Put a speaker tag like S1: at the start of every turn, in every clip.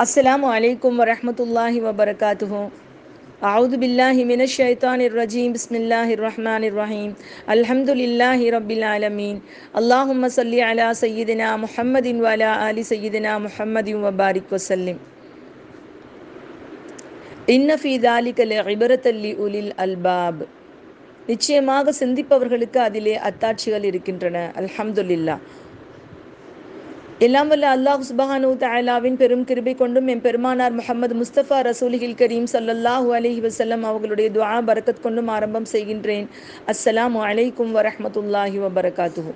S1: السلام عليكم ورحمة الله وبركاته أعوذ بالله من الشيطان الرجيم بسم الله الرحمن الرحيم الحمد لله رب العالمين اللهم صل على سيدنا محمد وعلى آل سيدنا محمد وبارك وسلم إن في ذلك لعبرة لأولي الألباب நிச்சயமாக சிந்திப்பவர்களுக்கு அதிலே அத்தாட்சிகள் இருக்கின்றன அல்ஹம்துலில்லா எல்லாம் வல்ல அல்லாஹ் சுபஹானு தஆலாவின் பெரும் கிருபை கொண்டும் என் பெருமானார் முகமது முஸ்தபா ரசூலிகில் கரீம் ஸல்லல்லாஹு அலஹி வசல்லம் அவர்களுடைய துவா பரக்கத் கொண்டும் ஆரம்பம் செய்கின்றேன். அஸ்ஸலாமு அலைக்கும் வரஹ்மத்துல்லாஹி வபரகாத்துஹு.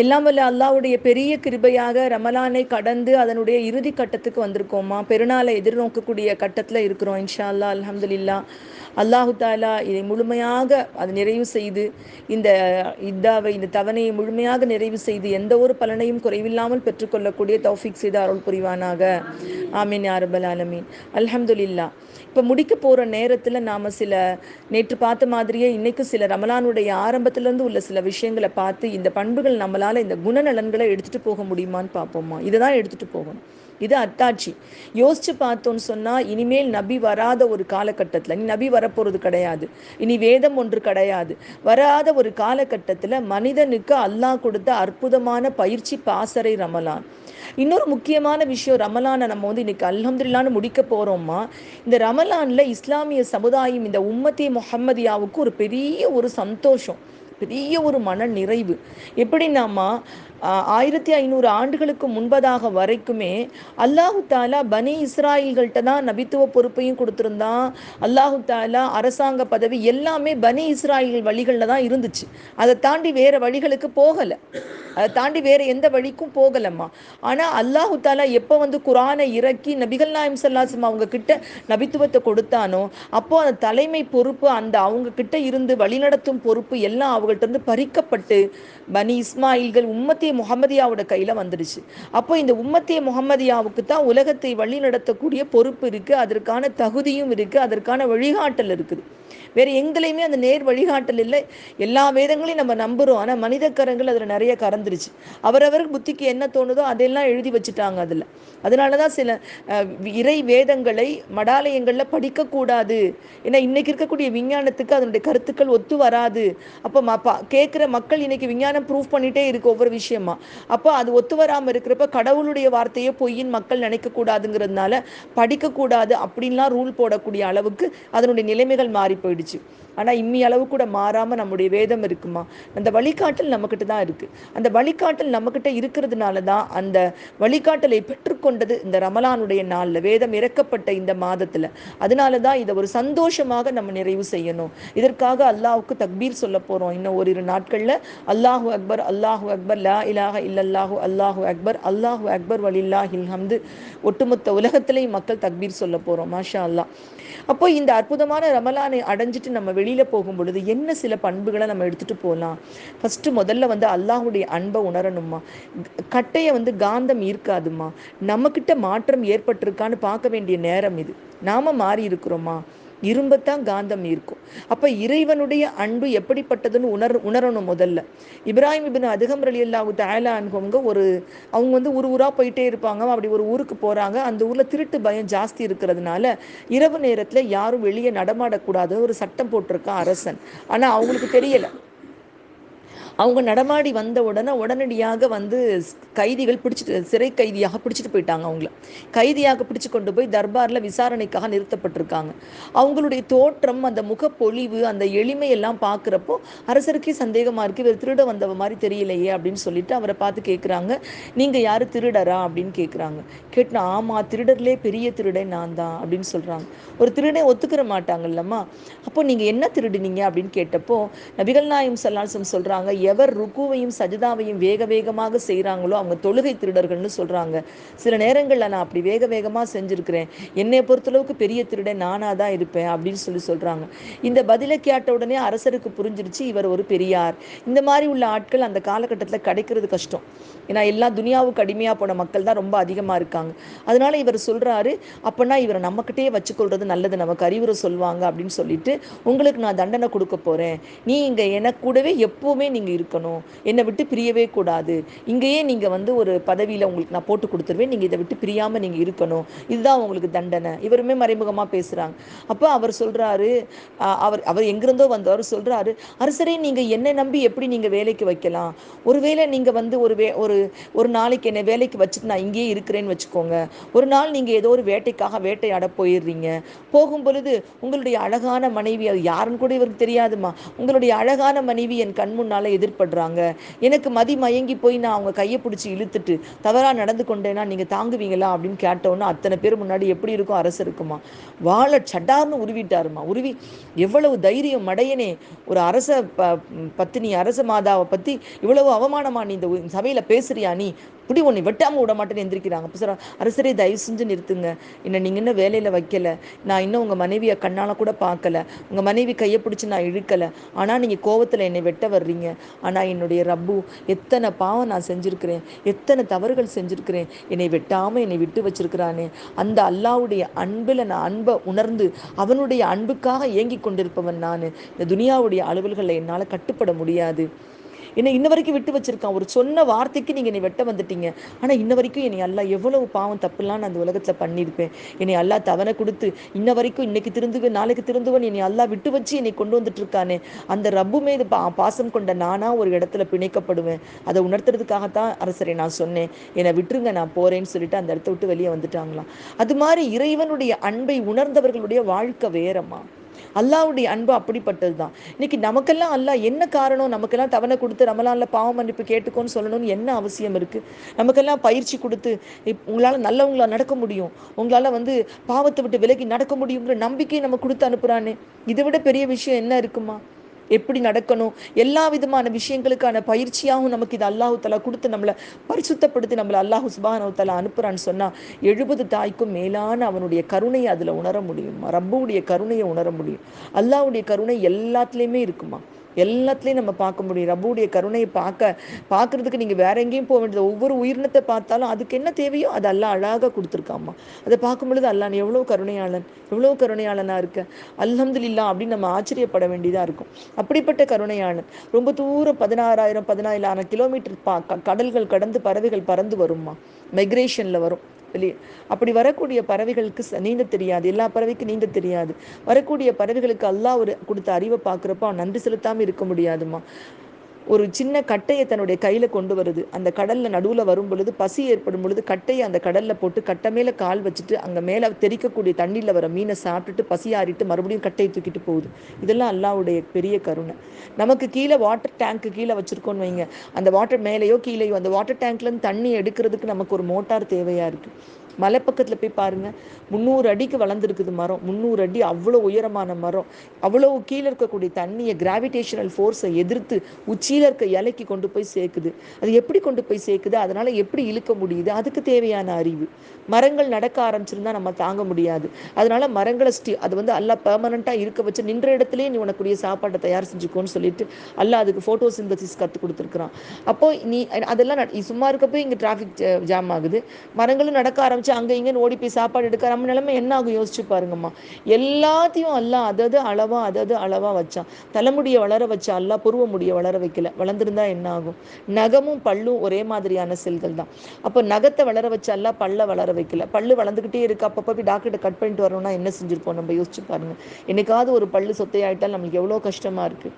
S1: எல்லாம் வல்ல அல்லாவுடைய பெரிய கிருபையாக ரமலானை கடந்து அதனுடைய இறுதி கட்டத்துக்கு வந்திருக்கோமா? பெருநாளை எதிர்நோக்கக்கூடிய கட்டத்தில் இருக்கிறோம் இன்ஷா அல்லா அல்ஹம்துலில்லா. அல்லாஹு தாலா இதை முழுமையாக அது நிறைவு செய்து இந்த இத்தாவை இந்த தவணையை முழுமையாக நிறைவு செய்து எந்த ஒரு பலனையும் குறைவில்லாமல் பெற்றுக்கொள்ளக்கூடிய தௌஃபிக் செய்த அருள் புரிவானாக. ஆமீன் யாரபல் ஆலமீன். அல்ஹம்துலில்லா. இப்போ முடிக்க போகிற நேரத்தில் நாம் சில நேற்று பார்த்த மாதிரியே இன்றைக்கும் சில ரமலானுடைய ஆரம்பத்திலேருந்து உள்ள சில விஷயங்களை பார்த்து இந்த பண்புகள் நம்மளால் இந்த குணநலன்களை எடுத்துகிட்டு போக முடியுமான்னு பார்ப்போமா இதை தான் எடுத்துகிட்டு போகணும். இது அத்தாட்சி. யோசிச்சு பார்த்தோன்னு சொன்னால் இனிமேல் நபி வராத ஒரு காலகட்டத்தில் இனி நபி வரப்போகிறது கிடையாது. இனி வேதம் ஒன்று கிடையாது. வராத ஒரு காலகட்டத்தில் மனிதனுக்கு அல்லாஹ் கொடுத்த அற்புதமான பயிற்சி பாசறை ரமலான். இன்னொரு முக்கியமான விஷயம் ரமலானை நம்ம வந்து இன்னைக்கு அல்ஹம்துல்லான்னு முடிக்க போகிறோமா இந்த ரமலானில் இஸ்லாமிய சமுதாயம் இந்த உம்மத்தி முஹம்மதியாவுக்கு ஒரு பெரிய ஒரு சந்தோஷம். பெரிய ஒரு மன நிறைவு எப்படின்னாமா ஆயிரத்தி ஐநூறு ஆண்டுகளுக்கு முன்பதாக வரைக்குமே அல்லாஹு தாலா பனி இஸ்ராயில்கள்ட்ட தான் நபித்துவ பொறுப்பையும் கொடுத்துருந்தான் அல்லாஹு தாலா அரசாங்க பதவி எல்லாமே பனி இஸ்ராயில் வழிகளில் தான் இருந்துச்சு. அதை தாண்டி வேற வழிகளுக்கு போகலை. அதை தாண்டி வேற எந்த வழிக்கும் போகலம்மா. ஆனால் அல்லாஹு தாலா எப்போ வந்து குரானை இறக்கி நபிகள் நாயம் சல்லாசம் அவங்க கிட்ட நபித்துவத்தை கொடுத்தானோ அப்போ அந்த தலைமை பொறுப்பு அந்த அவங்க கிட்ட இருந்து வழிநடத்தும் பொறுப்பு எல்லாம் அவங்கள்ட்ட இருந்து பறிக்கப்பட்டு பனி இஸ்மாயில்கள் உம்மத்திய முகமதியாவோட கையில் வந்துடுச்சு. அப்போ இந்த உம்மத்திய முகமதியாவுக்கு தான் உலகத்தை வழி நடத்தக்கூடிய பொறுப்பு இருக்குது அதற்கான தகுதியும் இருக்குது அதற்கான வழிகாட்டல் இருக்குது. வேறு எங்களையுமே அந்த நேர் வழிகாட்டல் இல்லை. எல்லா வேதங்களையும் நம்ம நம்புகிறோம் ஆனால் மனித கரங்கள் அதில் நிறைய கறந்துருச்சு. அவரவர் புத்திக்கு என்ன தோணுதோ அதெல்லாம் எழுதி வச்சுட்டாங்க அதில். அதனால தான் சில இறை வேதங்களை மடாலயங்களில் படிக்கக்கூடாது. ஏன்னா இன்னைக்கு இருக்கக்கூடிய விஞ்ஞானத்துக்கு அதனுடைய கருத்துக்கள் ஒத்து வராது. அப்போ அப்பா கேட்குற மக்கள் இன்னைக்கு விஞ்ஞானம் ப்ரூவ் பண்ணிட்டே இருக்கு ஒவ்வொரு விஷயமா. அப்போ அது ஒத்து வராமல் இருக்கிறப்ப கடவுளுடைய வார்த்தையை பொய்யின் மக்கள் நினைக்கக்கூடாதுங்கிறதுனால படிக்கக்கூடாது அப்படின்லாம் ரூல் போடக்கூடிய அளவுக்கு அதனுடைய நிலைமைகள் மாறி போயிடுச்சு. ஆனால் இம்மி அளவு கூட மாறாமல் நம்முடைய வேதம் இருக்குமா? அந்த வழிகாட்டல் நம்மக்கிட்ட தான் இருக்குது அந்த வழிகாட்டல் நம்மக்கிட்ட இருக்கிறதுனால தான் அந்த வழிகாட்டலை பெற்றுக்கொண்டது இந்த ரமலானுடைய நாளில். வேதம் இறக்கப்பட்ட இந்த மாதத்தில். அதனால தான் இதை ஒரு சந்தோஷமாக நம்ம நிறைவு செய்யணும். இதற்காக அல்லாஹுக்கு தக்பீர் சொல்ல போகிறோம் இன்னும் ஓரிரு நாட்களில் அல்லாஹு அக்பர் அல்லாஹு அக்பர் லா இலாக இல்லல்லாஹு அல்லாஹு அக்பர் அல்லாஹு அக்பர் வலில்லா ஹில்ஹம்து ஒட்டுமொத்த உலகத்திலையும் மக்கள் தக்பீர் சொல்ல போகிறோம் மாஷா அல்லா அப்போ இந்த அற்புதமான ரமலானை அடைஞ்சிட்டு நம்ம வெளியில் போகும் பொழுது என்ன சில பண்புகளை நம்ம எடுத்துகிட்டு போகலாம் ஃபஸ்ட்டு முதல்ல வந்து அல்லாஹுடைய அன்பை உணரணுமா கட்டையை வந்து காந்தம் ஈர்க்காதுமா நம்மக்கிட்ட மாற்றம் ஏற்பட்டிருக்கான்னு பார்க்க வேண்டிய நேரம் இது. நாம் மாறி இருக்கிறோமா இரும்பத்தான் காந்தம் இருக்கும் அப்போ இறைவனுடைய அன்பு எப்படிப்பட்டதுன்னு உணர் உணரணும் முதல்ல. இப்ராஹிம் இபின் அதிகம் ரலி அல்லாஹு தயாலா ஒரு அவங்க வந்து ஒரு ஊராக போயிட்டே இருப்பாங்க. அப்படி ஒரு ஊருக்கு போகிறாங்க அந்த ஊரில் திருட்டு பயம் ஜாஸ்தி இருக்கிறதுனால இரவு நேரத்தில் யாரும் வெளியே நடமாடக்கூடாது ஒரு சட்டம் போட்டிருக்கான் அரசன். ஆனால் அவங்களுக்கு தெரியலை. அவங்க நடமாடி வந்த உடனே உடனடியாக வந்து கைதிகள் பிடிச்சிட்டு சிறை கைதியாக பிடிச்சிட்டு போயிட்டாங்க அவங்கள. கைதியாக பிடிச்சு கொண்டு போய் தர்பாரில் விசாரணைக்காக நிறுத்தப்பட்டிருக்காங்க. அவங்களுடைய தோற்றம் அந்த முகப்பொழிவு அந்த எளிமையெல்லாம் பார்க்குறப்போ அரசருக்கே சந்தேகமாக இருக்குது இவர் திருட வந்தவ மாதிரி தெரியலையே அப்படின்னு சொல்லிட்டு அவரை பார்த்து கேட்குறாங்க நீங்கள் யார் திருடரா? அப்படின்னு கேட்குறாங்க கேட்டா ஆமாம் திருடர்லே பெரிய திருடன் நான் தான் அப்படின்னு சொல்கிறாங்க ஒரு திருடனை ஒத்துக்கிற மாட்டாங்கல்லம்மா. அப்போ நீங்கள் என்ன திருடுனீங்க அப்படின்னு கேட்டப்போ நபிகள் நாயம் சல்லாசம் சொல்கிறாங்க எவர் ருக்குவையும் சஜிதாவையும் வேக வேகமாக செய்கிறாங்களோ அவங்க தொழுகை திருடர்கள்னு சொல்கிறாங்க சில நேரங்களில் நான் அப்படி வேக வேகமாக செஞ்சுருக்கிறேன். என்னை பொறுத்தளவுக்கு பெரிய திருடன் நானாக தான் இருப்பேன் அப்படின்னு சொல்லி சொல்கிறாங்க இந்த பதிலை கேட்ட உடனே அரசருக்கு புரிஞ்சிருச்சு இவர் ஒரு பெரியார். இந்த மாதிரி உள்ள ஆட்கள் அந்த காலகட்டத்தில் கிடைக்கிறது கஷ்டம். ஏன்னா எல்லா துனியாவுக்கு அடிமையாக போன மக்கள் தான் ரொம்ப அதிகமாக இருக்காங்க. அதனால இவர் சொல்கிறாரு அப்போனா இவரை நம்மக்கிட்டே வச்சுக்கொள்றது நல்லது. நமக்கு அறிவுரை சொல்லுவாங்க அப்படின்னு சொல்லிட்டு உங்களுக்கு நான் தண்டனை கொடுக்க போகிறேன் நீ இங்கே எனக்கு கூடவே எப்போவுமே நீங்கள் இருக்கணும். என்னை விட்டு பிரியவே கூடாது. இங்கேயே நீங்கள் வந்து ஒரு பதவியில் உங்களுக்கு நான் போட்டு கொடுத்துருவேன். நீங்கள் இதை விட்டு பிரியாமல் நீங்கள் இருக்கணும். இதுதான் உங்களுக்கு தண்டனை. இவருமே மறைமுகமாக பேசுகிறாங்க அப்போ அவர் சொல்கிறாரு அவர் அவர் எங்கிருந்தோ வந்தவர் சொல்கிறாரு அரசரே நீங்கள் என்னை நம்பி எப்படி நீங்கள் வேலைக்கு வைக்கலாம்? ஒருவேளை நீங்கள் வந்து ஒரு வே ஒரு ஒரு நாளைக்கு என்னை வேலைக்கு வச்சுட்டு நான் இங்கேயே இருக்கிறேன்னு வச்சுக்கோங்க. ஒரு நாள் நீங்கள் ஏதோ ஒரு வேட்டைக்காக வேட்டையாட போயிடுறீங்க. போகும் பொழுது உங்களுடைய அழகான மனைவி அது யாருன்னு கூட இவருக்கு தெரியாதுமா உங்களுடைய அழகான மனைவி என் கண் முன்னால் எதிர்படுறாங்க. எனக்கு மதி மயங்கி போய் நான் அவங்க கையை பிடிச்சி இழுத்துட்டு தவறாக நடந்து கொண்டேன்னா நீங்கள் தாங்குவீங்களா அப்படின்னு கேட்டோன்னா அத்தனை பேர் முன்னாடி எப்படி இருக்கும் அரசு இருக்குமா? வாழை சட்டார்னு உருவிட்டாருமா. உருவி எவ்வளவு தைரியம் மடையனே. ஒரு அரச ப பத்தினி அரச மாதாவை பற்றி இவ்வளவு அவமானமா நீ இந்த சபையில் பேசுறியா நீ? இப்படி ஒன்று வெட்டாமல் விட மாட்டேன்னு எந்திரிக்கிறாங்க. அப்போ சார் அரசரே தயவு செஞ்சு நிறுத்துங்க. என்னை நீங்கள் இன்னும் வேலையில் வைக்கல. நான் இன்னும் உங்கள் மனைவியை கண்ணால் கூட பார்க்கல. உங்கள் மனைவி கையை பிடிச்சி நான் இழுக்கலை. ஆனால் நீங்கள் கோவத்தில் என்னை வெட்ட வர்றீங்க. ஆனால் என்னுடைய ரப்பு எத்தனை பாவம் நான் செஞ்சுருக்கிறேன். எத்தனை தவறுகள் செஞ்சுருக்கிறேன். என்னை வெட்டாமல் என்னை விட்டு வச்சிருக்கிறானே. அந்த அல்லாவுடைய அன்பில் நான் அன்பை உணர்ந்து அவனுடைய அன்புக்காக ஏங்கி கொண்டிருப்பவன் நான். இந்த துனியாவுடைய அலுவல்களை என்னால் கட்டுப்பட முடியாது. என்னை இன்ன வரைக்கும் விட்டு வச்சிருக்கான். ஒரு சொன்ன வார்த்தைக்கு நீங்கள் என்னை வெட்ட வந்துட்டீங்க. ஆனால் இன்ன வரைக்கும் என்னை அல்லா எவ்வளவு பாவம் தப்புலாம் நான் அந்த உலகத்தில் பண்ணியிருப்பேன். என்னை அல்லா தவணை கொடுத்து இன்ன வரைக்கும் இன்னைக்கு திருந்துவேன் நாளைக்கு திருந்துவன் என்னை அல்லா விட்டு வச்சு என்னை கொண்டு வந்துட்டு இருக்கானே அந்த ரப்பு மீது பா பாசம் கொண்ட நானா ஒரு இடத்துல பிணைக்கப்படுவேன். அதை உணர்த்துறதுக்காகத்தான் அரசரை நான் சொன்னேன். என்னை விட்டுருங்க நான் போறேன்னு சொல்லிட்டு அந்த இடத்த விட்டு வெளியே வந்துட்டாங்களாம். அது மாதிரி இறைவனுடைய அன்பை உணர்ந்தவர்களுடைய வாழ்க்கை வேறம்மா. அல்லாவுடைய அன்பு அப்படிப்பட்டது தான் இன்னைக்கு நமக்கெல்லாம் அல்லா என்ன காரணம்? நமக்கெல்லாம் தவணை கொடுத்து ரமலான்ல பாவம் மன்னிப்பு கேட்டுக்கோன்னு சொல்லணும்னு என்ன அவசியம் இருக்கு? நமக்கெல்லாம் பயிற்சி கொடுத்து உங்களால் நல்லவங்களா நடக்க முடியும். உங்களால் வந்து பாவத்தை விட்டு விலகி நடக்க முடியுங்கிற நம்பிக்கையை நம்ம கொடுத்து அனுப்புறானே. இதை விட பெரிய விஷயம் என்ன இருக்குமா? எப்படி நடக்கணும்? எல்லா விதமான விஷயங்களுக்கான பயிற்சியாகவும் நமக்கு இது அல்லாஹு தலா கொடுத்து நம்மளை பரிசுத்தப்படுத்தி நம்மளை அல்லாஹு சுபானு தலா அனுப்புறான்னு சொன்னால் எழுபது தாய்க்கும் மேலான அவனுடைய கருணையை அதில் உணர முடியும்? ரப்புடைய கருணையை உணர முடியும். அல்லாவுடைய கருணை எல்லாத்துலேயுமே இருக்குமா? எல்லாத்துலேயும் நம்ம பார்க்க முடியும். ரபுடைய கருணையை பார்க்க பார்க்கறதுக்கு நீங்கள் வேற எங்கேயும் போக வேண்டியது. ஒவ்வொரு உயிரினத்தை பார்த்தாலும் அதுக்கு என்ன தேவையோ அது எல்லாம் அழகாக கொடுத்துருக்காம்மா. அதை பார்க்கும் பொழுது அல்லான் எவ்வளோ கருணையாளன் எவ்வளோ கருணையாளனாக இருக்க. அல்ஹம்துலில்லா அப்படின்னு நம்ம ஆச்சரியப்பட வேண்டியதாக இருக்கும். அப்படிப்பட்ட கருணையாளன். ரொம்ப தூரம் பதினாறாயிரம் பதினாயிரம் கிலோமீட்டர் பா கடல்கள் கடந்து பறவைகள் பறந்து வரும்மா. மைக்ரேஷனில் வரும். வெளியே அப்படி வரக்கூடிய பறவைகளுக்கு நீந்த தெரியாது. எல்லா பறவைக்கும் நீந்த தெரியாது. வரக்கூடிய பறவைகளுக்கு அல்லாஹ் ஒரு கொடுத்த அறிவை பார்க்குறப்ப நன்றி செலுத்தாமல் இருக்க முடியாதுமா ஒரு சின்ன கட்டையை தன்னுடைய கையில் கொண்டு வருது. அந்த கடலில் நடுவில் வரும் பொழுது பசி ஏற்படும் பொழுது கட்டையை அந்த கடலில் போட்டு கட்டை மேலே கால் வச்சுட்டு அங்கே மேலே தெரிக்கக்கூடிய தண்ணியில் வர மீனை சாப்பிட்டுட்டு பசி ஆறிட்டு மறுபடியும் கட்டையை தூக்கிட்டு போகுது. இதெல்லாம் அல்லாவுடைய பெரிய கருணை. நமக்கு கீழே வாட்டர் டேங்க்கு கீழே வச்சுருக்கோன்னு வைங்க. அந்த வாட்டர் மேலேயோ கீழேயோ அந்த வாட்டர் டேங்க்லேருந்து தண்ணி எடுக்கிறதுக்கு நமக்கு ஒரு மோட்டார் தேவையாக இருக்குது மலை பக்கத்தில் போய் பாருங்க. முந்நூறு அடிக்கு வளர்ந்துருக்குது மரம். முந்நூறு அடி அவ்வளோ உயரமான மரம். அவ்வளோ கீழே இருக்கக்கூடிய தண்ணியை கிராவிடேஷனல் ஃபோர்ஸை எதிர்த்து உச்சியில் இருக்க இலைக்கு கொண்டு போய் சேர்க்குது. அது எப்படி கொண்டு போய் சேர்க்குது? அதனால் எப்படி இழுக்க முடியுது? அதுக்கு தேவையான அறிவு. மரங்கள் நடக்க ஆரம்பிச்சிருந்தா நம்ம தாங்க முடியாது. அதனால மரங்களை ஸ்டி அது வந்து அல்லா பெர்மனண்ட்டாக இருக்க வச்சு நின்ற இடத்துலயே நீ உனக்குரிய சாப்பாட்டை தயார் செஞ்சுக்கோன்னு சொல்லிட்டு அல்ல அதுக்கு ஃபோட்டோ சிந்தசிஸ் கற்றுக் கொடுத்துருக்குறான். அப்போ நீ அதெல்லாம் சும்மா இருக்கப்போ இங்கே டிராஃபிக் ஜாம் ஆகுது. மரங்களும் நடக்க ஆரம்பிச்சு காமிச்சு அங்கே இங்கேன்னு ஓடி போய் சாப்பாடு எடுக்க நம்ம நிலைமை என்ன ஆகும்? யோசிச்சு பாருங்கம்மா. எல்லாத்தையும் அல்ல அதது அளவாக அதது அளவாக வச்சான். தலைமுடியை வளர வச்சா அல்ல புருவ முடியை வளர வைக்கல. வளர்ந்துருந்தா என்ன ஆகும்? நகமும் பல்லும் ஒரே மாதிரியான செல்கள் தான். அப்போ நகத்தை வளர வச்சா அல்ல பல்ல வளர வைக்கல. பல்லு வளர்ந்துக்கிட்டே இருக்கு. அப்பப்போ போய் டாக்டர்கிட்ட கட் பண்ணிட்டு வரணும்னா என்ன செஞ்சுருப்போம் நம்ம? யோசிச்சு பாருங்க. என்னைக்காவது ஒரு பல்லு சொத்தையாயிட்டால் நம்மளுக்கு எவ்வளோ கஷ்டமா இருக்கு?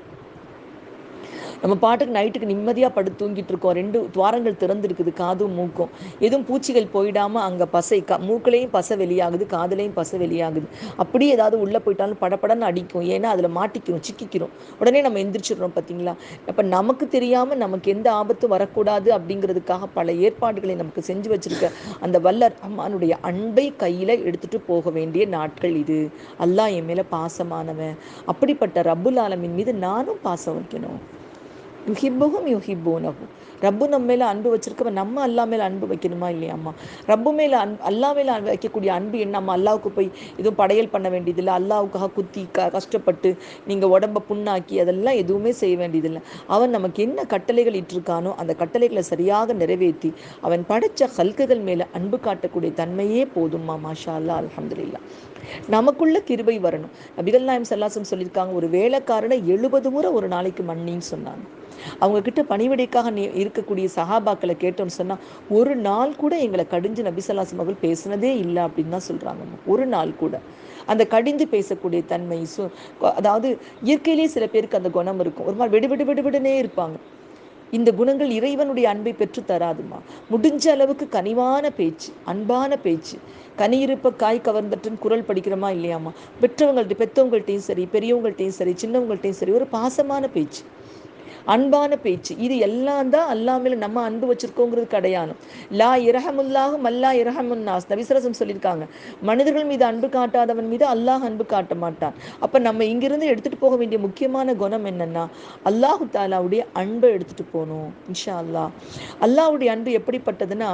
S1: நம்ம பாட்டுக்கு நைட்டுக்கு நிம்மதியாக படுத்து தூங்கிட்டு இருக்கோம். ரெண்டு துவாரங்கள் திறந்துருக்குது காதும் மூக்கும். எதுவும் பூச்சிகள் போயிடாமல் அங்கே பசை க மூக்கிலையும் பசை வெளியாகுது காதுலேயும் பசை வெளியாகுது. அப்படியே ஏதாவது உள்ளே போயிட்டாலும் படப்படன்னு அடிக்கும். ஏன்னா அதில் மாட்டிக்கிறோம் சிக்கிக்கிறோம். உடனே நம்ம எந்திரிச்சிடுறோம் பார்த்தீங்களா அப்போ நமக்கு தெரியாமல் நமக்கு எந்த ஆபத்தும் வரக்கூடாது அப்படிங்கிறதுக்காக பல ஏற்பாடுகளை நமக்கு செஞ்சு வச்சிருக்க அந்த வல்லர் அம்மானுடைய அன்பை கையில் எடுத்துகிட்டு போக வேண்டிய நாட்கள் இது. அல்லாஹ் என் மேலே பாசமானவன். அப்படிப்பட்ட ரபுல் ஆலமின் மீது நானும் பாசம் வைக்கணும். யுஹிப்புகும் யுஹிப்பூனகும் ரப்பு நம்ம மேலே அன்பு வச்சிருக்கவன் நம்ம அல்லா மேலே அன்பு வைக்கணுமா இல்லையாம்மா? ரப்பு மேலே அன்பு அல்லா மேலே வைக்கக்கூடிய அன்பு என்ன நம்ம அல்லாவுக்கு போய் எதுவும் படையல் பண்ண வேண்டியதில்லை. அல்லாவுக்காக குத்தி க கஷ்டப்பட்டு நீங்கள் உடம்ப புண்ணாக்கி அதெல்லாம் எதுவுமே செய்ய வேண்டியதில்லை. அவன் நமக்கு என்ன கட்டளைகள் இட்டிருக்கானோ அந்த கட்டளைகளை சரியாக நிறைவேற்றி அவன் படைச்ச ஹல்குகள் மேலே அன்பு காட்டக்கூடிய தன்மையே போதும்மா மாஷா அல்லா அலமதுல்லா நமக்குள்ள கிருபை வரணும். நபிகள் நாயம் சல்லாசம் சொல்லியிருக்காங்க ஒரு வேலைக்காரனை எழுபது முறை ஒரு நாளைக்கு மன்னின்னு சொன்னாங்க. அவங்க கிட்ட பணிவிடைக்காக நீ இருக்கக்கூடிய சஹாபாக்களை கேட்டோம்னு சொன்னா ஒரு நாள் கூட எங்களை கடிஞ்சு நபிசல்லாசம் அவர்கள் பேசினதே இல்லை அப்படின்னு தான் சொல்றாங்க. ஒரு நாள் கூட. அந்த கடிந்து பேசக்கூடிய தன்மை சு அதாவது இயற்கையிலேயே சில பேருக்கு அந்த குணம் இருக்கும். ஒரு மாதிரி வெடு வெடு இருப்பாங்க. இந்த குணங்கள் இறைவனுடைய அன்பை பெற்று தராதுமா? முடிஞ்ச அளவுக்கு கனிவான பேச்சு அன்பான பேச்சு. கனியிருப்ப காய் கவர்ந்தட்டுன்னு குரல் படிக்கிறோமா இல்லையாமா? பெற்றவங்கள்ட்ட பெற்றவங்கள்ட்டையும் சரி பெரியவங்கள்ட்டையும் சரி சின்னவங்கள்ட்டையும் சரி ஒரு பாசமான பேச்சு. அன்பான பேச்சு. இது எல்லாம் தான் அல்லாமல் நம்ம அன்பு வச்சிருக்கோங்கிறது கிடையாது லா இரஹமுல்லாகும் அல்லா இரஹமுன்னாஸ் நபிசரசம் சொல்லியிருக்காங்க மனிதர்கள் மீது அன்பு காட்டாதவன் மீது அல்லாஹ் அன்பு காட்ட மாட்டான். அப்போ நம்ம இங்கிருந்து எடுத்துட்டு போக வேண்டிய முக்கியமான குணம் என்னன்னா அல்லாஹு தாலாவுடைய அன்பை எடுத்துட்டு போகணும் இன்ஷா அல்லாஹ் அல்லாவுடைய அன்பு எப்படிப்பட்டதுன்னா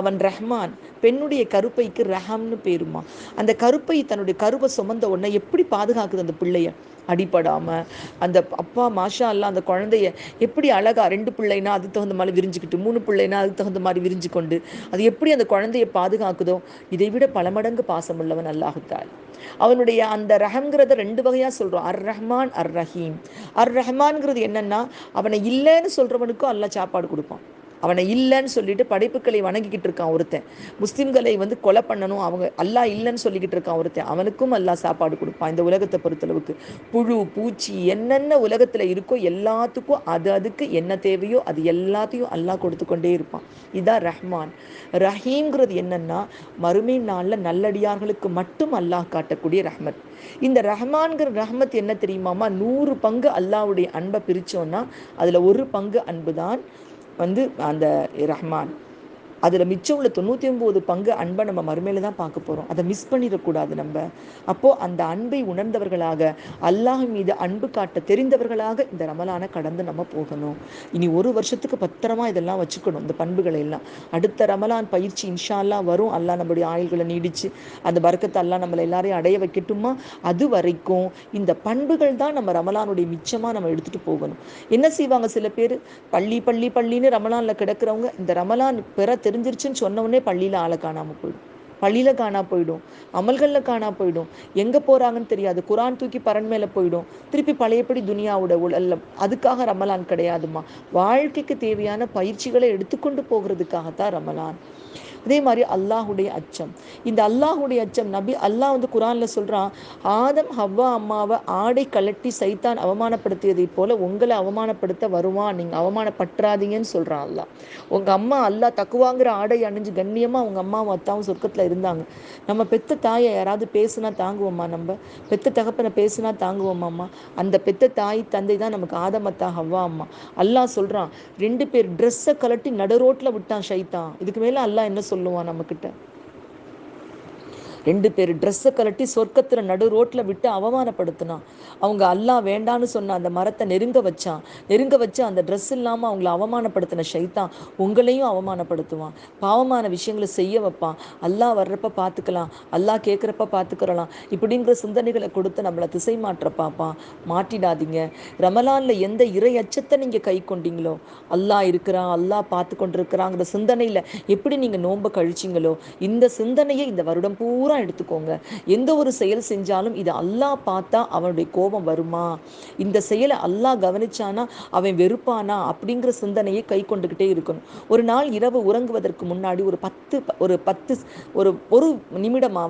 S1: அவன் ரஹ்மான் பெண்ணுடைய கருப்பைக்கு ரஹம்னு பேருமா. அந்த கருப்பை தன்னுடைய கருவை சுமந்த உடனே எப்படி பாதுகாக்குது அந்த பிள்ளைய? அடிபடாமல் அந்த அப்பா மாஷா எல்லாம் அந்த குழந்தைய எப்படி அழகா ரெண்டு பிள்ளைனா அதுக்கு தகுந்த மாதிரி விரிஞ்சுக்கிட்டு மூணு பிள்ளைனா அதுக்கு தகுந்த மாதிரி விரிஞ்சு கொண்டு அது எப்படி அந்த குழந்தைய பாதுகாக்குதோ இதை விட பல மடங்கு பாசமுள்ளவன் அல்லாஹுத்தால். அவனுடைய அந்த ரஹம்ங்கிறத ரெண்டு வகையா சொல்றோம். அர் ரஹ்மான் அர் ரஹீம் அர் ரஹ்மான்ங்கிறது என்னன்னா அவனை இல்லைன்னு சொல்றவனுக்கும் அல்லாஹ் சாப்பாடு கொடுப்பான். அவனை இல்லைன்னு சொல்லிட்டு படைப்புகளை வணங்கிக்கிட்டு இருக்கான் ஒருத்தன். முஸ்லீம்களை வந்து கொலை பண்ணணும் அவங்க அல்லாஹ் இல்லைன்னு சொல்லிக்கிட்டு இருக்கான் ஒருத்தன். அவனுக்கும் அல்லாஹ் சாப்பாடு கொடுப்பான். இந்த உலகத்தை பொறுத்தளவுக்கு புழு பூச்சி என்னென்ன உலகத்தில் இருக்கோ எல்லாத்துக்கும் அது அதுக்கு என்ன தேவையோ அது எல்லாத்தையும் அல்லாஹ் கொடுத்து கொண்டே இருப்பான். இதான் ரஹ்மான். ரஹீம்ங்கிறது என்னன்னா மறுமை நாளில் நல்லடியார்களுக்கு மட்டும் அல்லாஹ் காட்டக்கூடிய ரஹ்மத். இந்த ரஹ்மான்கிற ரஹ்மத் என்ன தெரியுமாமா நூறு பங்கு அல்லாவுடைய அன்பை பிரித்தோன்னா அதில் ஒரு பங்கு அன்பு தான் வந்து அந்த ரஹ்மான். அதில் மிச்சம் உள்ள தொண்ணூற்றி ஒம்பது பங்கு அன்பை நம்ம மறுமையில தான் பார்க்க போகிறோம் அதை மிஸ் பண்ணிடக்கூடாது நம்ம. அப்போது அந்த அன்பை உணர்ந்தவர்களாக அல்லாஹ் மீது அன்பு காட்ட தெரிந்தவர்களாக இந்த ரமலான கடந்து நம்ம போகணும். இனி ஒரு வருஷத்துக்கு பத்திரமா இதெல்லாம் வச்சுக்கணும் இந்த பண்புகளை எல்லாம். அடுத்த ரமலான் பயிற்சி இன்ஷா அல்லா வரும். அல்லாஹ் நம்மளுடைய ஆயுள்களை நீடிச்சு அந்த பறக்கத்தை அல்லா நம்மளை எல்லாரையும் அடைய வைக்கட்டுமா? அது வரைக்கும் இந்த பண்புகள் தான் நம்ம ரமலானுடைய மிச்சமாக நம்ம எடுத்துகிட்டு போகணும். என்ன செய்வாங்க சில பேர்? பள்ளி பள்ளி பள்ளின்னு ரமலானில் கிடக்கிறவங்க இந்த ரமலான் பிற தெரிஞ்சிருச்சுன்னு சொன்ன உடனே பள்ளியில் ஆளை காணாமல் போயிடும். பள்ளியில் காணா போயிடும். அமல்களில் காணா போயிடும். எங்கே போகிறாங்கன்னு தெரியாது. குரான் தூக்கி பரன் மேலே போயிடும். திருப்பி பழையபடி துனியாவோட உடல்ல அதுக்காக ரமலான் கிடையாதுமா வாழ்க்கைக்கு தேவையான பயிற்சிகளை எடுத்துக்கொண்டு போகிறதுக்காகத்தான் ரமலான். அதே மாதிரி அல்லாஹுடைய அச்சம். இந்த அல்லாஹுடைய அச்சம் நபி அல்லாஹ் வந்து குரான்ல சொல்கிறான் ஆதம் ஹவ்வா அம்மாவை ஆடை கலட்டி சைத்தான் அவமானப்படுத்தியதை போல உங்களை அவமானப்படுத்த வருவான். நீங்கள் அவமானப்பற்றாதீங்கன்னு சொல்கிறான் அல்லாஹ். உங்கள் அம்மா அல்லாஹ் தக்குவாங்கிற ஆடை அணிஞ்சு கண்ணியமாக உங்கள் அம்மாவும் அத்தாவும் சொர்க்கத்தில் இருந்தாங்க. நம்ம பெத்த தாயை யாராவது பேசுனா தாங்குவோமா நம்ம? பெத்த தகப்பனை பேசுனா தாங்குவோமாம்மா அந்த பெத்த தாய் தந்தை தான் நமக்கு ஆதமத்தா ஹவ்வா அம்மா. அல்லாஹ் சொல்கிறான் ரெண்டு பேர் ட்ரெஸ்ஸை கலட்டி ரோட்டில் விட்டான் சைத்தான். இதுக்கு மேலே அல்லாஹ் என்ன சொல்லுவான் நம்மக்கிட்ட ரெண்டு பேர் ட்ரெஸ்ஸை கலட்டி சொர்க்கத்தில் நடு ரோட்டில் விட்டு அவமானப்படுத்தினான். அவங்க அல்லாஹ் வேண்டான்னு சொன்ன அந்த மரத்தை நெருங்க வச்சான். நெருங்க வச்சு அந்த ட்ரெஸ் இல்லாமல் அவங்கள அவமானப்படுத்தின ஷைத்தான் உங்களையும் அவமானப்படுத்துவான். பாவமான விஷயங்களை செய்ய வைப்பான். அல்லாஹ் வர்றப்ப பார்த்துக்கலாம் அல்லாஹ் கேட்குறப்ப பார்த்துக்கிறலாம் இப்படிங்கிற சிந்தனைகளை கொடுத்து நம்மளை திசை மாற்ற பார்ப்பான். மாட்டிடாதீங்க. ரமலானில் எந்த இறை அச்சத்தை நீங்கள் கை கொண்டீங்களோ அல்லாஹ் இருக்கிறான் அல்லாஹ் பார்த்து கொண்டிருக்கிறாங்கிற சிந்தனையில் எப்படி நீங்கள் நோன்பை கழிச்சிங்களோ இந்த சிந்தனையை இந்த வருடம் பூரா எடுத்துக்கோங்க. எந்த ஒரு செயல் செஞ்சாலும் இது அல்லாஹ் பார்த்தா அவனுடைய கோபம் வருமா? இந்த செயலை அல்லாஹ் கவனிச்சானா அவன் வெறுப்பானா அப்படிங்கிற சிந்தனையை கை கொண்டுக்கிட்டே இருக்கணும். ஒரு நாள் இரவு உறங்குவதற்கு முன்னாடி ஒரு பத்து ஒரு பத்து ஒரு ஒரு நிமிடம்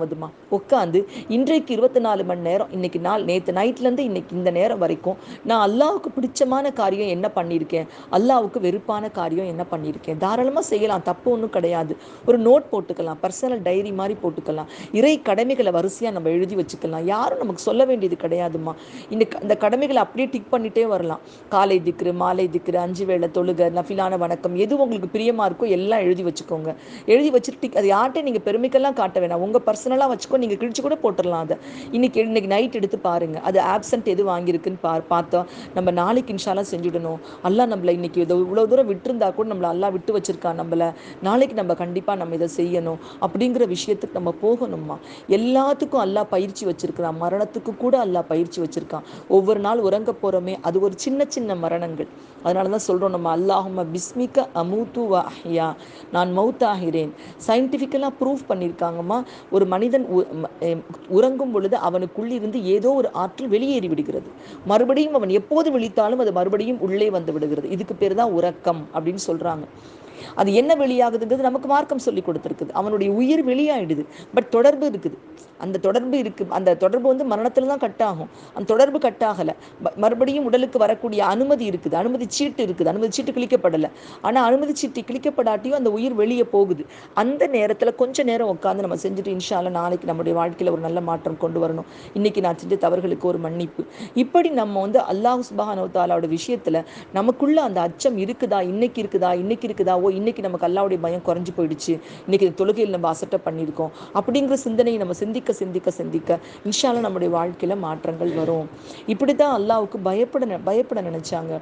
S1: உட்காந்து இன்றைக்கு இருபத்தி நாலு மணி நேரம் இன்னைக்கு நாள் நேற்று நைட்லேருந்து இன்னைக்கு இந்த நேரம் வரைக்கும் நான் அல்லாவுக்கு பிடிச்சமான காரியம் என்ன பண்ணியிருக்கேன்? அல்லாவுக்கு வெறுப்பான காரியம் என்ன பண்ணியிருக்கேன்? தாராளமாக செய்யலாம் தப்பு ஒன்றும் கிடையாது. ஒரு நோட் போட்டுக்கலாம் பர்சனல் டைரி மாதிரி போட்டுக்கலாம். இறை கடமைகளை வரிசையாக நம்ம எழுதி வச்சுக்கலாம். யாரும் நமக்கு சொல்ல வேண்டியது கிடையாதுமா இந்த இந்த கடமைகளை அப்படியே டிக் பண்ணிட்டே வரலாம். காலை திக்ரு மாலை திக்ரு அஞ்சு வேளை தொழுக நஃபிலான வணக்கம் எது உங்களுக்கு பிரியமாக இருக்கோ எல்லாம் எழுதி வச்சுக்கோங்க. எழுதி வச்சுட்டு டிக் அது யார்கிட்ட நீங்கள் பெருமைக்கெல்லாம் காட்ட வேணாம். உங்கள் பர்சனலாக வச்சுக்கோ நீங்கள் கிழிச்சு கூட போட்டுடலாம் அதை. இன்னைக்கு இன்னைக்கு நைட் எடுத்து பாருங்கள் அது ஆப்சண்ட் எது வாங்கியிருக்குன்னு பா பார்த்தா நம்ம நாளைக்கு இன்ஷாலாம் செஞ்சுடணும். அல்லா நம்மளை இன்னைக்கு இதை இவ்வளோ தூரம் விட்டுருந்தா கூட நம்மளை அல்லா விட்டு வச்சுருக்கான் நம்மளை. நாளைக்கு நம்ம கண்டிப்பாக நம்ம இதை செய்யணும். அப்படிங்கிற விஷயத்துக்கு நம்ம போகணும் எல்லாத்துக்கும் அல்லாஹ் பயிற்சி வச்சிருக்கிறான். மரணத்துக்கு கூட அல்லாஹ் பயிற்சி வச்சிருக்கான். ஒவ்வொரு நாள் உறங்க போகிறோமே அது ஒரு சின்ன சின்ன மரணங்கள். அதனால தான் சொல்கிறோம் நம்ம அல்லாஹும பிஸ்மிக்க அமூத்து வாஹியா நான் மௌத்தாகிறேன். சயின்டிஃபிக்கலாக ப்ரூவ் பண்ணியிருக்காங்கம்மா ஒரு மனிதன் உ- உறங்கும் பொழுது அவனுக்குள்ளிருந்து ஏதோ ஒரு ஆற்றல் வெளியேறி விடுகிறது. மறுபடியும் அவன் எப்போது விழித்தாலும் அது மறுபடியும் உள்ளே வந்து விடுகிறது. இதுக்கு பேர் தான் உறக்கம் அப்படின்னு சொல்கிறாங்க அது என்ன வெளியாகுதுங்கிறது நமக்கு மார்க்கம் சொல்லி கொடுத்துருக்குது. அவனுடைய உயிர் வெளியாயிடுது. பட் தொடர்பு இருக்குது. அந்த தொடர்பு இருக்கு. அந்த தொடர்பு வந்து மரணத்தில் தான் கட் ஆகும். அந்த தொடர்பு கட் ஆகலை. மறுபடியும் உடலுக்கு வரக்கூடிய அனுமதி இருக்குது. அனுமதி சீட்டு இருக்குது. அனுமதி சீட்டு கிழிக்கப்படலை. ஆனால் அனுமதி சீட்டு கிழிக்கப்படாட்டியும் அந்த உயிர் வெளியே போகுது. அந்த நேரத்தில் கொஞ்ச நேரம் உட்காந்து நம்ம செஞ்சுட்டு இன்ஷால்ல நாளைக்கு நம்முடைய வாழ்க்கையில் ஒரு நல்ல மாற்றம் கொண்டு வரணும். இன்னைக்கு நான் செஞ்ச தவறுகளுக்கு ஒரு மன்னிப்பு. இப்படி நம்ம வந்து அல்லாஹ் சுபஹானஹு தஆலாவோட விஷயத்தில் நமக்குள்ள அந்த அச்சம் இருக்குதா? இன்னைக்கு இருக்குதா? இன்னைக்கு இருக்குதா? ஓ இன்னைக்கு நமக்கு அல்லாவுடைய பயம் குறைஞ்சு போயிடுச்சு. இன்னைக்கு இந்த தொழுகையில் நம்ம அசட்டை பண்ணியிருக்கோம். அப்படிங்கிற சிந்தனையை நம்ம சிந்திக்க சிந்திக்க சிந்திக்க இன்ஷால நம்முடைய வாழ்க்கையில் மாற்றங்கள் வரும். இப்படி தான் அல்லாவுக்கு பயப்பட பயப்பட நினைச்சாங்க.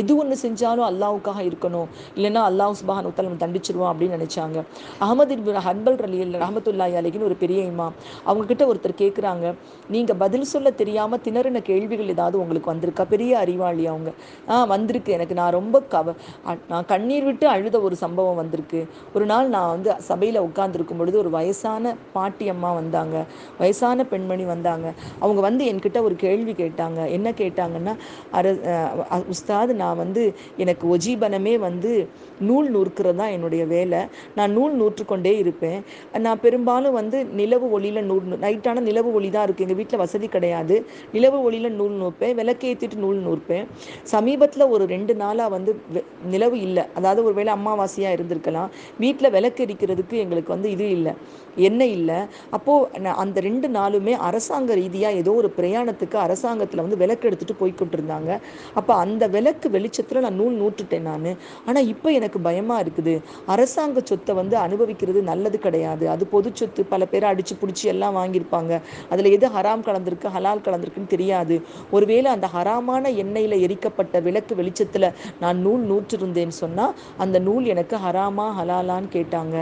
S1: எது ஒன்று செஞ்சாலும் அல்லாவுக்காக இருக்கணும். இல்லைன்னா அல்லாஹ் சுபான் உத்தால நம்ம தண்டிச்சிருவோம் அப்படின்னு நினைச்சாங்க. அகமது ஹன்பல் ரலியல் ரஹமத்துல்லாய் அலிகின்னு ஒரு பெரிய இமா அவங்க கிட்ட ஒருத்தர் கேட்குறாங்க நீங்க பதில் சொல்ல தெரியாம திணறின கேள்விகள் ஏதாவது உங்களுக்கு வந்திருக்கா? பெரிய அறிவாளி அவங்க. ஆ வந்திருக்கு. எனக்கு நான் ரொம்ப கவ நான் கண்ணீர் விட்டு அழுத ஒரு ஒரு சம்பவம் வந்திருக்கு. ஒரு நாள் நான் வந்து சபையில் உட்காந்துருக்கும் பொழுது ஒரு வயசான பாட்டி அம்மா வந்தாங்க. வயசான பெண்மணி வந்தாங்க. அவங்க வந்து என்கிட்ட ஒரு கேள்வி கேட்டாங்க. என்ன கேட்டாங்கன்னா அர உஸ்தாது நான் வந்து எனக்கு ஒஜீபனமே வந்து நூல் நூற்கிறது தான் என்னுடைய வேலை. நான் நூல் நூற்றுக்கொண்டே இருப்பேன். நான் பெரும்பாலும் வந்து நிலவு ஒளியில் நூல் நைட்டான நிலவு ஒளி தான் இருக்குது எங்கள் வீட்டில் வசதி கிடையாது. நிலவு ஒளியில் நூல் நூற்பேன் விளக்கேற்றிட்டு நூல் நூற்பேன். சமீபத்தில் ஒரு ரெண்டு நாளாக வந்து நிலவு இல்லை. அதாவது ஒரு வேளை அமாவாசையாக இருந்திருக்கலாம். வீட்டில் விளக்கு எரிக்கிறதுக்கு எங்களுக்கு வந்து இது இல்லை. எண்ணெய் இல்லை. அப்போது அந்த ரெண்டு நாளுமே அரசாங்க ரீதியாக ஏதோ ஒரு பிரயாணத்துக்கு அரசாங்கத்தில் வந்து விளக்கு எடுத்துகிட்டு போய்கிட்டு இருந்தாங்க அப்போ அந்த விளக்கு வெளிச்சத்தில் நான் நூல் நூற்றுட்டேன் நான். ஆனால் இப்போ எனக்கு பயமாக இருக்குது. அரசாங்க சொத்தை வந்து அனுபவிக்கிறது நல்லது கிடையாது. அது பொது சொத்து பல பேரை அடித்து பிடிச்சி எல்லாம் வாங்கியிருப்பாங்க. அதில் எது ஹராம் கலந்திருக்கு ஹலால் கலந்திருக்குன்னு தெரியாது. ஒருவேளை அந்த ஹராமான எண்ணெயில் எரிக்கப்பட்ட விளக்கு வெளிச்சத்தில் நான் நூல் நூற்றிருந்தேன்னு சொன்னால் அந்த நூல் எனக்கு ஹராமா ஹலாலான்னு கேட்டாங்க.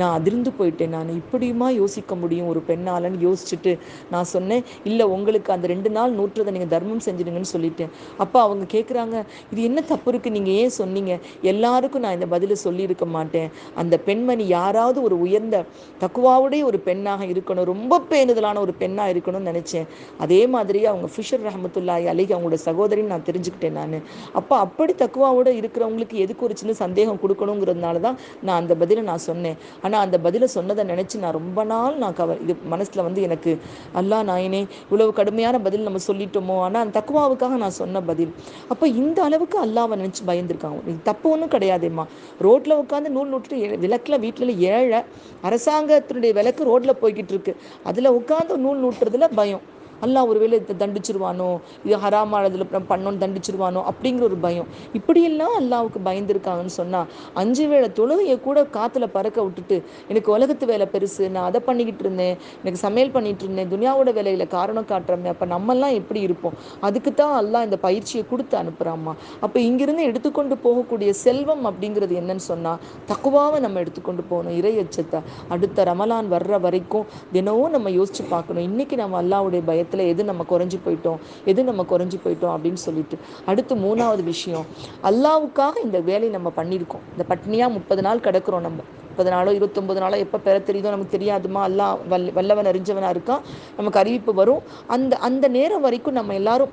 S1: நான் அதிர்ந்து போயிட்டேன். நான் இப்படியுமா யோசிக்க முடியும்? ஒரு பெண்ணாலன்னு யோசிச்சுட்டு நான் சொன்னேன் இல்லை உங்களுக்கு அந்த ரெண்டு நாள் நூற்றுறதை நீங்கள் தர்மம் செஞ்சிடுங்கன்னு சொல்லிட்டேன். அப்போ அவங்க கேட்குறாங்க இது என்ன தப்பு இருக்குது நீங்கள் ஏன் சொன்னீங்க? எல்லாருக்கும் நான் இந்த பதிலை சொல்லியிருக்க மாட்டேன். அந்த பெண்மணி யாராவது ஒரு உயர்ந்த தக்குவாவுடைய ஒரு பெண்ணாக இருக்கணும். ரொம்ப பேணுதலான ஒரு பெண்ணாக இருக்கணும்னு நினச்சேன். அதே மாதிரி அவங்க ஃபிஷர் ரஹமத்துல்லாய் அலிஹி அவங்களோட சகோதரின்னு நான் தெரிஞ்சுக்கிட்டேன் நான். அப்போ அப்படி தக்குவாவோட இருக்கிறவங்களுக்கு எதுக்கு ஒரு சின்ன சந்தேகம் கொடுக்கணுங்கிறதுனால தான் நான் அந்த பதிலை நான் சொன்னேன். ஆனால் அந்த பதிலை சொன்னதை நினச்சி நான் ரொம்ப நாள் நான் கவ இது மனசில் வந்து எனக்கு அல்லாஹ் நாயனே இவ்வளவு கடுமையான பதில் நம்ம சொல்லிட்டோமோ? ஆனால் அந்த தக்குவாவுக்காக நான் சொன்ன பதில். அப்போ இந்த அளவுக்கு அல்லாவை நினச்சி பயந்துருக்காங்க. தப்பு ஒன்றும் கிடையாதேம்மா. ரோட்டில் உட்காந்து நூல் நூற்று விளக்கில் வீட்டில் ஏழை அரசாங்கத்தினுடைய விளக்கு ரோட்டில் போய்கிட்டு இருக்கு. அதில் உட்காந்து நூல் நூட்டுறதுல பயம். அல்லாஹ் ஒருவேளை தண்டிச்சிருவானோ? இது ஹராமானதில் பண்ணோன்னு தண்டிச்சிருவானோ? அப்படிங்கிற ஒரு பயம். இப்படியெல்லாம் அல்லாவுக்கு பயந்துருக்காங்கன்னு சொன்னால் அஞ்சு வேளை தொழுகையை கூட காற்றுல பறக்க விட்டுட்டு எனக்கு உலகத்து வேலை பெருசு நான் அதை பண்ணிக்கிட்டு இருந்தேன் எனக்கு சமையல் பண்ணிட்டு இருந்தேன் துனியாவோட வேலையில் காரணம் காட்டுறோமே அப்போ நம்மெல்லாம் எப்படி இருப்போம்? அதுக்கு தான் அல்லாஹ் இந்த பயிற்சியை கொடுத்து அனுப்புகிறாம்மா அப்போ இங்கிருந்து எடுத்துக்கொண்டு போகக்கூடிய செல்வம் அப்படிங்கிறது என்னன்னு சொன்னால் தக்குவாவை நம்ம எடுத்துக்கொண்டு போகணும் இறை எச்சத்தை. அடுத்த ரமலான் வர்ற வரைக்கும் தினமும் நம்ம யோசிச்சு பார்க்கணும். இன்னைக்கு நம்ம அல்லாவுடைய பயத்தில் எது நம்ம குறைஞ்சு போயிட்டோம்? எது நம்ம குறைஞ்சு போயிட்டோம் அப்படின்னு சொல்லிட்டு. அடுத்து மூணாவது விஷயம் அல்லாவுக்காக இந்த வேலையை நம்ம பண்ணியிருக்கோம். இந்த பட்னியாக முப்பது நாள் கிடக்குறோம் நம்ம. முப்பது நாளோ இருபத்தொம்பது நாளோ எப்போ பெற தெரியுதோ நமக்கு தெரியாதுமா? அல்லாஹ் வல் வல்லவன் அறிஞ்சவனாக இருக்கான் நமக்கு அறிவிப்பு வரும். அந்த அந்த நேரம் வரைக்கும் நம்ம எல்லாரும்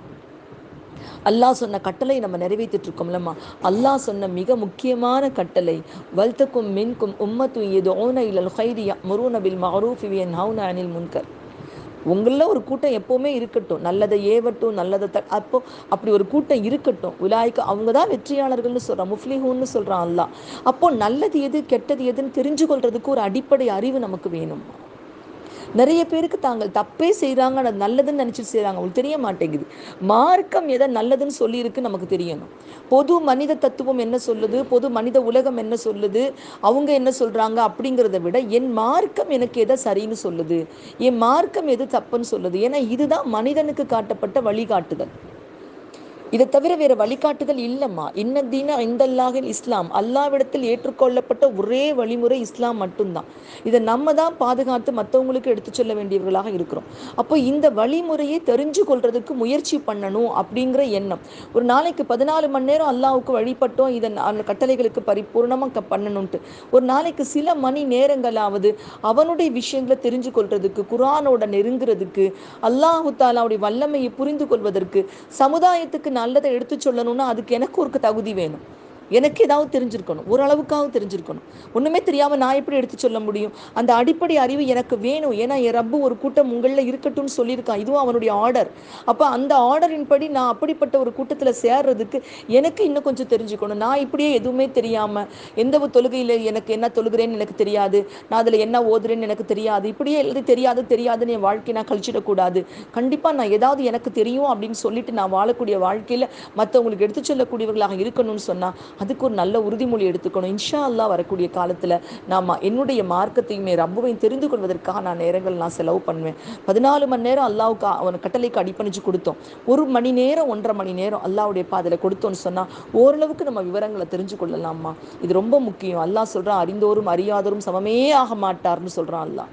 S1: அல்லாஹ் சொன்ன கட்டளை நம்ம நிறைவேற்றிட்டு இருக்கோம்லம்மா அல்லாஹ் சொன்ன மிக முக்கியமான கட்டளை வல்தக்கும் மின்கும் உம்மத்து எது ஓன இல்லல் ஹைரியா முருன பில் ஹவுன அனில் முன்கர். உங்களில் ஒரு கூட்டம் எப்போவுமே இருக்கட்டும். நல்லதை ஏவட்டும் நல்லதை த அப்போ அப்படி ஒரு கூட்டம் இருக்கட்டும். விலாய்க்கு அவங்க தான் வெற்றியாளர்கள்னு சொல்கிறான் முஃப்லிஹூன்னு சொல்கிறான் அல்லா அப்போ நல்லது எது கெட்டது எதுன்னு தெரிஞ்சு கொள்றதுக்கு ஒரு அடிப்படை அறிவு நமக்கு வேணும்? நிறைய பேருக்கு தாங்கள் தப்பே செய்கிறாங்க அது நல்லதுன்னு நினச்சிட்டு செய்கிறாங்க அவங்களுக்கு தெரிய மாட்டேங்குது. மார்க்கம் எதை நல்லதுன்னு சொல்லியிருக்கு நமக்கு தெரியணும். பொது மனித தத்துவம் என்ன சொல்லுது? பொது மனித உலகம் என்ன சொல்லுது? அவங்க என்ன சொல்கிறாங்க அப்படிங்கிறத விட என் மார்க்கம் எனக்கு எதை சரின்னு சொல்லுது? என் மார்க்கம் எது தப்புன்னு சொல்லுது? ஏன்னா இதுதான் மனிதனுக்கு காட்டப்பட்ட வழிகாட்டுதல். இதை தவிர வேறு வழிகாட்டுதல் இல்லைம்மா. இன்ன இன்னதீன இந்தல்லாகின் இஸ்லாம். அல்லாவிடத்தில் ஏற்றுக்கொள்ளப்பட்ட ஒரே வழிமுறை இஸ்லாம் மட்டும்தான். இதை நம்ம தான் பாதுகாத்து மற்றவங்களுக்கு எடுத்து சொல்ல வேண்டியவர்களாக இருக்கிறோம். அப்போ இந்த வழிமுறையை தெரிஞ்சு கொள்றதுக்கு முயற்சி பண்ணணும் அப்படிங்கிற எண்ணம். ஒரு நாளைக்கு பதினாலு மணி நேரம் அல்லாவுக்கு வழிபட்டோம் இதன் அந்த கட்டளைகளுக்கு பரிபூர்ணமாக பண்ணணும்ட்டு. ஒரு நாளைக்கு சில மணி நேரங்களாவது அவனுடைய விஷயங்களை தெரிஞ்சு கொள்றதுக்கு குரானோட நெருங்குறதுக்கு அல்லாஹு தாலாவுடைய வல்லமையை புரிந்து கொள்வதற்கு சமுதாயத்துக்கு நல்லதை எடுத்து சொல்லணும்னா அதுக்கு எனக்கு ஒரு தகுதி வேணும். எனக்கு ஏதாவது தெரிஞ்சிருக்கணும். ஓரளவுக்காவது தெரிஞ்சிருக்கணும். ஒன்றுமே தெரியாமல் நான் எப்படி எடுத்து சொல்ல முடியும்? அந்த அடிப்படை அறிவு எனக்கு வேணும். ஏன்னா என் ரப்பு ஒரு கூட்டம் உங்களில் இருக்கட்டும்னு சொல்லியிருக்கான். இதுவும் அவனுடைய ஆர்டர். அப்போ அந்த ஆர்டரின் படி நான் அப்படிப்பட்ட ஒரு கூட்டத்தில் சேர்றதுக்கு எனக்கு இன்னும் கொஞ்சம் தெரிஞ்சுக்கணும். நான் இப்படியே எதுவுமே தெரியாமல் எந்த ஒரு தொழுகையில் எனக்கு என்ன தொழுகிறேன்னு எனக்கு தெரியாது. நான் அதில் என்ன ஓதுறேன்னு எனக்கு தெரியாது. இப்படியே எழுதி தெரியாது தெரியாதுன்னு என் வாழ்க்கையை நான் கழிச்சிடக்கூடாது. கண்டிப்பாக நான் ஏதாவது எனக்கு தெரியும் அப்படின்னு சொல்லிட்டு நான் வாழக்கூடிய வாழ்க்கையில் மற்றவங்களுக்கு எடுத்து சொல்லக்கூடியவர்களாக இருக்கணும்னு சொன்னால் அதுக்கு ஒரு நல்ல உறுதிமொழி எடுத்துக்கணும். இன்ஷா அல்லா வரக்கூடிய காலத்தில் நாம் என்னுடைய மார்க்கத்தையுமே ரொம்பவையும் தெரிந்து கொள்வதற்காக நான் நேரங்கள் நான் செலவு பண்ணுவேன். பதினாலு மணி நேரம் அல்லாவுக்கு அவன் கட்டளைக்கு அடிப்பணிச்சு கொடுத்தோம். ஒரு மணி நேரம் ஒன்றரை மணி நேரம் அல்லாவுடைய பாதையில் கொடுத்தோன்னு சொன்னால் ஓரளவுக்கு நம்ம விவரங்களை தெரிஞ்சு கொள்ளலாமா இது ரொம்ப முக்கியம். அல்லாஹ் சொல்கிறான் அறிந்தோரும் அறியாதோரும் சமமே ஆக மாட்டார்னு சொல்கிறான் அல்லாஹ்.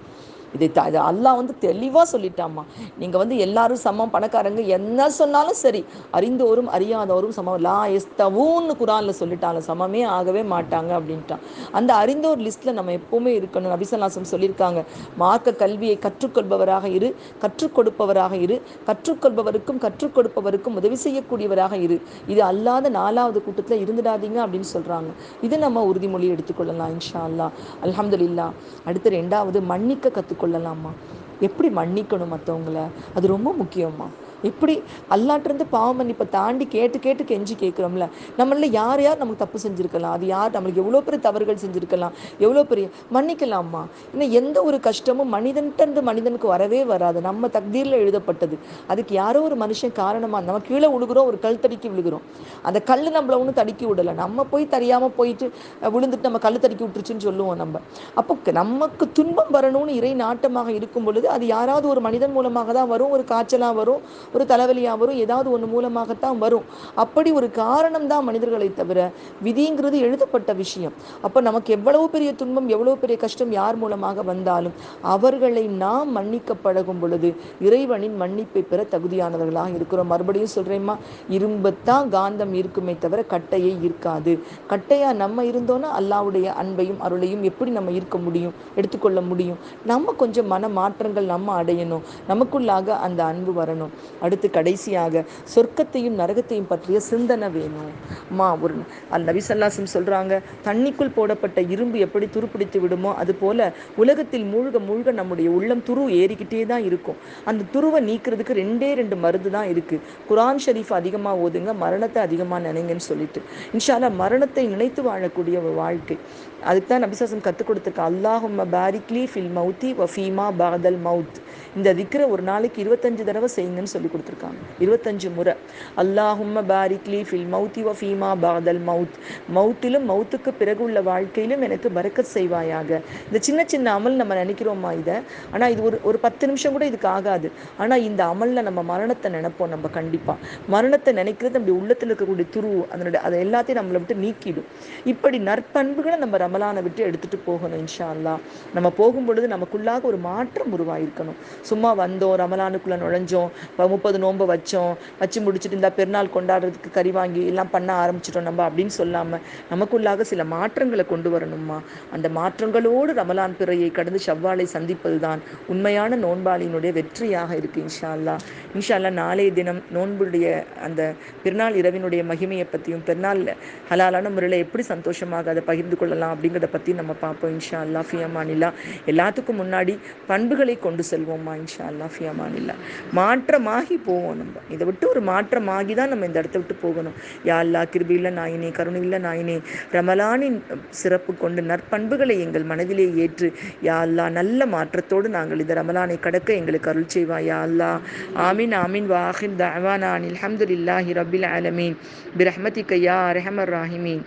S1: இதை த இது அல்லாஹ் வந்து தெளிவாக சொல்லிட்டாம்மா. நீங்கள் வந்து எல்லாரும் சமம் பணக்காரங்க என்ன சொன்னாலும் சரி அறிந்தோரும் அறியாதவரும் சமம். லா எஸ்தவூன்னு குரானில் சொல்லிட்டாங்க சமமே ஆகவே மாட்டாங்க அப்படின்ட்டான். அந்த அறிந்தோர் லிஸ்ட்டில் நம்ம எப்போவுமே இருக்கணும். நபிசல்லாசம் சொல்லியிருக்காங்க மார்க்க கல்வியை கற்றுக்கொள்பவராக இரு கற்றுக் கொடுப்பவராக இரு கற்றுக்கொள்பவருக்கும் கற்றுக் கொடுப்பவருக்கும் உதவி செய்யக்கூடியவராக இரு. இது அல்லாத நாலாவது கூட்டத்தில் இருந்துடாதீங்க அப்படின்னு சொல்கிறாங்க இது நம்ம உறுதிமொழி எடுத்துக்கொள்ளலாம் இன்ஷா அல்லா அலமதுல்லா அடுத்து ரெண்டாவது மன்னிக்க கொள்ளலாமா? எப்படி மன்னிக்கணும் மற்றவங்கள அது ரொம்ப முக்கியம்மா. எப்படி அல்லாட்டிருந்து பாவ மன்னிப்பை தாண்டி கேட்டு கேட்டு கெஞ்சி கேட்குறோம்ல. நம்மள யார் யார் நமக்கு தப்பு செஞ்சுருக்கலாம்? அது யார்? நம்மளுக்கு எவ்வளோ பெரிய தவறுகள் செஞ்சுருக்கலாம்? எவ்வளோ பெரிய மன்னிக்கலாமா இன்னும் எந்த ஒரு கஷ்டமும் மனிதன்ட்டு மனிதனுக்கு வரவே வராது. நம்ம தக்தீரில் எழுதப்பட்டது. அதுக்கு யாரோ ஒரு மனுஷன் காரணமாக நம்ம கீழே விழுகிறோம் ஒரு கல் தடுக்கி விழுகிறோம். அந்த கல் நம்மளை ஒன்றும் தடுக்கி விடலை. நம்ம போய் தெரியாமல் போயிட்டு விழுந்துட்டு நம்ம கல் தடுக்கி விட்டுருச்சுன்னு சொல்லுவோம் நம்ம. அப்போ நமக்கு துன்பம் வரணும்னு இறை நாட்டமாக இருக்கும் பொழுது அது யாராவது ஒரு மனிதன் மூலமாக தான் வரும் ஒரு காய்ச்சலாக வரும் ஒரு தலைவலியாக வரும் ஏதாவது ஒன்று மூலமாகத்தான் வரும். அப்படி ஒரு காரணம் தான் மனிதர்களை தவிர விதிங்கிறது எழுதப்பட்ட விஷயம். அப்போ நமக்கு எவ்வளவு பெரிய துன்பம் எவ்வளவு பெரிய கஷ்டம் யார் மூலமாக வந்தாலும் அவர்களை நாம் மன்னிக்க பழகும் பொழுது இறைவனின் மன்னிப்பை பெற தகுதியானவர்களாக இருக்கிறோம். மறுபடியும் சொல்கிறேம்மா இரும்புத்தான் காந்தம் இருக்குமே தவிர கட்டையை இருக்காது. கட்டையா நம்ம இருந்தோன்னா அல்லாவுடைய அன்பையும் அருளையும் எப்படி நம்ம இருக்க முடியும் எடுத்துக்கொள்ள முடியும்? நம்ம கொஞ்சம் மன மாற்றங்கள் நம்ம அடையணும். நமக்குள்ளாக அந்த அன்பு வரணும். அடுத்து கடைசியாக சொர்க்கத்தையும் நரகத்தையும் பற்றிய சிந்தனை வேணும். மா ஒரு அந்த நபிசல்லாசம் சொல்கிறாங்க தண்ணிக்குள் போடப்பட்ட இரும்பு எப்படி துருப்பிடித்து விடுமோ அது போல உலகத்தில் மூழ்க மூழ்க நம்முடைய உள்ளம் துரு ஏறிக்கிட்டே தான் இருக்கும். அந்த துருவை நீக்கிறதுக்கு ரெண்டே ரெண்டு மருந்து தான் இருக்குது குரான் ஷரீஃப் அதிகமாக ஓதுங்க மரணத்தை அதிகமாக நினைங்கன்னு சொல்லிட்டு. இன்ஷால்லா மரணத்தை நினைத்து வாழக்கூடிய ஒரு வாழ்க்கை. அதுக்கு தான் நபிசாசம் கற்றுக் கொடுத்துருக்கா அல்லாஹும் பாரிக்லி ஃபில் மவுத்தி வஃபீமா பாதல் மவுத் இந்த திக்ரை ஒரு நாளைக்கு இருபத்தஞ்சு தடவை செய்யுங்கன்னு சொல்லி கொடுத்துருக்காங்க. இருபத்தஞ்சு முறை. அல்லாஹும்ம பாரிக்லி ஃபில் மவுத்தி வஃபீமா பாதல் மவுத் மவுத்திலும் மவுத்துக்கு பிறகு உள்ள வாழ்க்கையிலும் எனக்கு பறக்கத் செய்வாயாக. இந்த சின்ன சின்ன அமல் நம்ம நினைக்கிறோமா இதை? ஆனால் இது ஒரு ஒரு பத்து நிமிஷம் கூட இதுக்கு ஆகாது. ஆனால் இந்த அமலில் நம்ம மரணத்தை நினைப்போம் நம்ம கண்டிப்பாக மரணத்தை நினைக்கிறது நம்முடைய உள்ளத்தில் இருக்கக்கூடிய துரு அதனுடைய அதை எல்லாத்தையும் நம்மளை விட்டு நீக்கிடும். இப்படி நற்பண்புகளை நம்ம ரமலானை விட்டு எடுத்துகிட்டு போகணும் இன்ஷா அல்லா நம்ம போகும் பொழுது நமக்குள்ளாக ஒரு மாற்றம் உருவாயிருக்கணும். சும்மா வந்தோம் ரமலானுக்குள்ளே நுழைஞ்சோம் இப்போ முப்பது நோன்பு வச்சோம் வச்சு முடிச்சுட்டு இந்த பெருநாள் கொண்டாடுறதுக்கு கறி வாங்கி எல்லாம் பண்ண ஆரம்பிச்சிட்டோம் நம்ம அப்படின்னு சொல்லாமல் நமக்குள்ளாக சில மாற்றங்களை கொண்டு வரணுமா அந்த மாற்றங்களோடு ரமலான் பிறையை கடந்து செவ்வாலை சந்திப்பது தான் உண்மையான நோன்பாளியினுடைய வெற்றியாக இருக்குது இன்ஷா அல்லா இன்ஷா அல்லா நாளைய தினம் நோன்புடைய அந்த பெருநாள் இரவினுடைய மகிமையை பற்றியும் பெருநாள் ஹலாலான முறையில் எப்படி சந்தோஷமாக அதை பகிர்ந்து கொள்ளலாம் அப்படிங்கிறத பற்றி நம்ம பார்ப்போம் இன்ஷா அல்லா ஃபியமானிலா எல்லாத்துக்கும் முன்னாடி பண்புகளை கொண்டு செல்வோம்மா இன்ஷா அல்லா ஃபியமானிலா மாற்றமாகி போவோம் நம்ம. இதை விட்டு ஒரு மாற்றமாகி தான் நம்ம இந்த இடத்த விட்டு போகணும். யா அல்லா கிருபியில் நாயினே கருணையில் நாயினே ரமலானின் சிறப்பு கொண்டு நற்பண்புகளை எங்கள் மனதிலே ஏற்று யா அல்லா நல்ல மாற்றத்தோடு நாங்கள் இந்த ரமலானை கடக்க எங்களுக்கு அருள் செய்வா யா அல்லா ஆமீன் ஆமீன். வாஹின் தவானா அலமதுல்லாஹி ரபில் ஆலமீன். பிரஹ்மதி கையா ரஹமர் ராஹிமீன்.